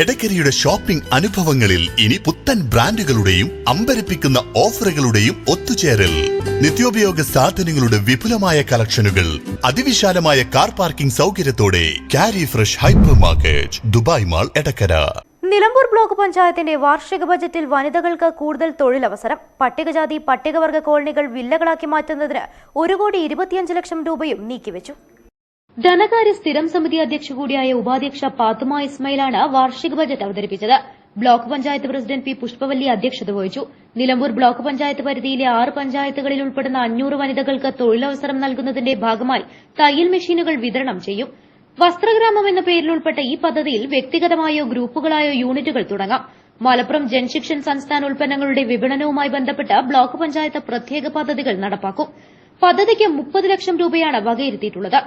എടക്കരയുടെ shopping അനുഭവങ്ങളിൽ ഇനി പുത്തൻ ബ്രാൻഡുകളുടെയും അമ്പരപ്പിക്കുന്ന ഓഫറുകളുടെയും ഒത്തുചേരൽ. നിത്യോപയോഗ സാധനങ്ങളുടെ വിപുലമായ കളക്ഷനുകൾ അതിവിശാലമായ കാർ പാർക്കിംഗ് സൗകര്യത്തോടെ കാരി fresh hypermarket Dubai mall Edakkara. Nilambur block പഞ്ചായത്തിന്റെ വാർഷിക ബജറ്റിൽ വനിതകൾക്ക് കൂടുതൽ തൊഴിലവസരം പട്ടികജാതി പട്ടികവർഗ കോളനികൾ വില്ലകളാക്കി മാറ്റുന്നതിന് ഒരു കോടി ഇരുപത്തിയഞ്ച് ലക്ഷം രൂപയും നീക്കിവെച്ചു. ധനകാര്യ സ്ഥിരം സമിതി അധ്യക്ഷ കൂടിയായ ഉപാധ്യക്ഷ പാത്തുമ ഇസ്മയിലാണ് വാർഷിക ബജറ്റ് അവതരിപ്പിച്ചത്. Block panchayat president P Pushpavalli അധ്യക്ഷത വഹിച്ചു. നിലമ്പൂർ ബ്ലോക്ക് പഞ്ചായത്ത് പരിധിയിലെ ആറ് പഞ്ചായത്തുകളിൽ ഉൾപ്പെടുന്ന അഞ്ഞൂറ് വനിതകൾക്ക് തൊഴിലവസരം നൽകുന്നതിന്റെ ഭാഗമായി തയ്യൽ മെഷീനുകൾ വിതരണം ചെയ്യും. വസ്ത്രഗ്രാമം എന്ന പേരിൽ ഉൾപ്പെട്ട ഈ പദ്ധതിയിൽ വ്യക്തിഗതമായോ ഗ്രൂപ്പുകളായോ യൂണിറ്റുകൾ തുടങ്ങാം. മലപ്പുറം ജൻശിക്ഷൻ സംസ്ഥാന ഉൽപ്പന്നങ്ങളുടെ വിപണനവുമായി ബന്ധപ്പെട്ട് ബ്ലോക്ക് പഞ്ചായത്ത് പ്രത്യേക പദ്ധതികൾ നടപ്പാക്കും. പദ്ധതിക്ക് മുപ്പത് ലക്ഷം രൂപയാണ് വകയിരുത്തിയിട്ടുള്ളത്.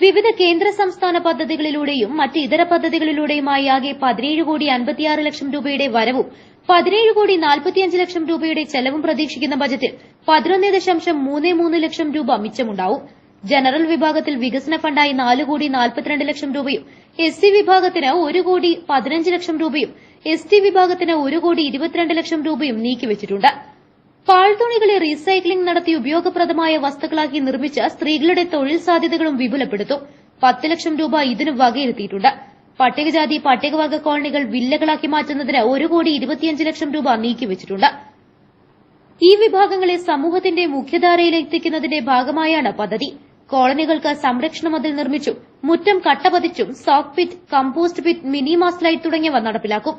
വിവിധ കേന്ദ്ര സംസ്ഥാന പദ്ധതികളിലൂടെയും മറ്റ് ഇതര പദ്ധതികളിലൂടെയുമായി ആകെ പതിനേഴ് കോടി അൻപത്തിയാറ് ലക്ഷം രൂപയുടെ വരവും പതിനേഴ് കോടി നാൽപ്പത്തിയഞ്ച് ലക്ഷം രൂപയുടെ ചെലവും പ്രതീക്ഷിക്കുന്ന ബജറ്റിൽ പതിനൊന്ന് ദശാംശം മൂന്ന് മൂന്ന് ലക്ഷം രൂപ മിച്ചമുണ്ടാവും. ജനറൽ വിഭാഗത്തിൽ വികസന ഫണ്ടായി നാല് കോടി നാൽപ്പത്തിരണ്ട് ലക്ഷം രൂപയും എസ് സി വിഭാഗത്തിന് ഒരു കോടി പതിനഞ്ച് ലക്ഷം രൂപയും എസ് ടി വിഭാഗത്തിന് ഒരു കോടി ഇരുപത്തിരണ്ട് ലക്ഷം രൂപയും നീക്കിവച്ചിട്ടുണ്ട്. പാഴ്തുണികളെ റീസൈക്ലിംഗ് നടത്തി ഉപയോഗപ്രദമായ വസ്തുക്കളാക്കി നിർമ്മിച്ച സ്ത്രീകളുടെ തൊഴിൽ സാധ്യതകളും വിപുലപ്പെടുത്തും. പത്ത് ലക്ഷം രൂപ ഇതിന് വകയിരുത്തിയിട്ടുണ്ട്. പട്ടികജാതി പട്ടികവർഗ കോളനികൾ വില്ലകളാക്കി മാറ്റുന്നതിന് ഒരു കോടി ഇരുപത്തിയഞ്ച് ലക്ഷം രൂപ നീക്കിവച്ചിട്ടുണ്ട്. ഈ വിഭാഗങ്ങളെ സമൂഹത്തിന്റെ മുഖ്യധാരയിലെത്തിക്കുന്നതിന്റെ ഭാഗമായാണ് പദ്ധതി. കോളനികൾക്ക് സംരക്ഷണ മതിൽ നിർമ്മിച്ചും മുറ്റം കട്ടപതിച്ചും soak pit compost pit mini mast light തുടങ്ങിയവ നടപ്പിലാക്കും.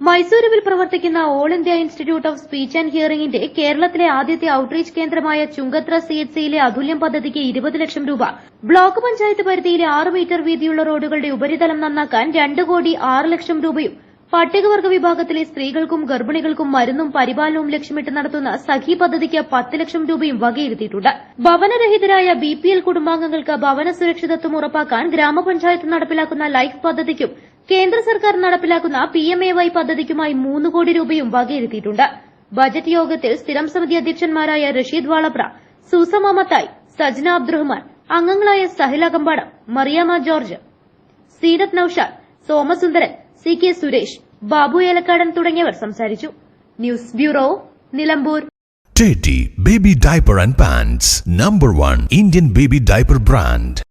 മൈസൂരുവിൽ പ്രവർത്തിക്കുന്ന all India institute of speech and ഹിയറിംഗിന്റെ കേരളത്തിലെ ആദ്യത്തെ ഔട്ട്റീച്ച് കേന്ദ്രമായ ചുങ്കത്ര സിഎച്ച്സിയിലെ അതുല്യം പദ്ധതിക്ക് ഇരുപത് ലക്ഷം രൂപ. ബ്ലോക്ക് പഞ്ചായത്ത് പരിധിയിലെ ആറ് മീറ്റർ വീതിയുള്ള റോഡുകളുടെ ഉപരിതലം നന്നാക്കാൻ രണ്ട് കോടി ആറ് ലക്ഷം രൂപയും പട്ടികവർഗ വിഭാഗത്തിലെ സ്ത്രീകൾക്കും ഗർഭിണികൾക്കും മരുന്നും പരിപാലനവും ലക്ഷ്യമിട്ട് നടത്തുന്ന സഖി പദ്ധതിക്ക് പത്ത് ലക്ഷം രൂപയും വകയിരുത്തിയിട്ടുണ്ട്. ഭവനരഹിതരായ ബി പി എൽ കുടുംബാംഗങ്ങൾക്ക് ഭവന സുരക്ഷിതത്വം ഉറപ്പാക്കാൻ ഗ്രാമപഞ്ചായത്ത് നടപ്പിലാക്കുന്ന ലൈഫ് പദ്ധതിക്കും കേന്ദ്ര സർക്കാർ നടപ്പിലാക്കുന്ന പി എം എ വൈ പദ്ധതിക്കുമായി മൂന്ന് കോടി രൂപയും വകയിരുത്തിയിട്ടുണ്ട്. ബജറ്റ് യോഗത്തിൽ സ്ഥിരം സമിതി അധ്യക്ഷന്മാരായ റഷീദ് വാളപ്ര സൂസമ മത്തായി സജ്ന അബ്ദുറഹ്മാൻ അംഗങ്ങളായ Sahila Kambadam Mariyama George Seenath Noushad Somasundaran C K Suresh Babu Elakkadan തുടങ്ങിയവർ സംസാരിച്ചു. News bureau Nilambur. Teddy baby Diaper and Pants, number one Indian baby diaper brand.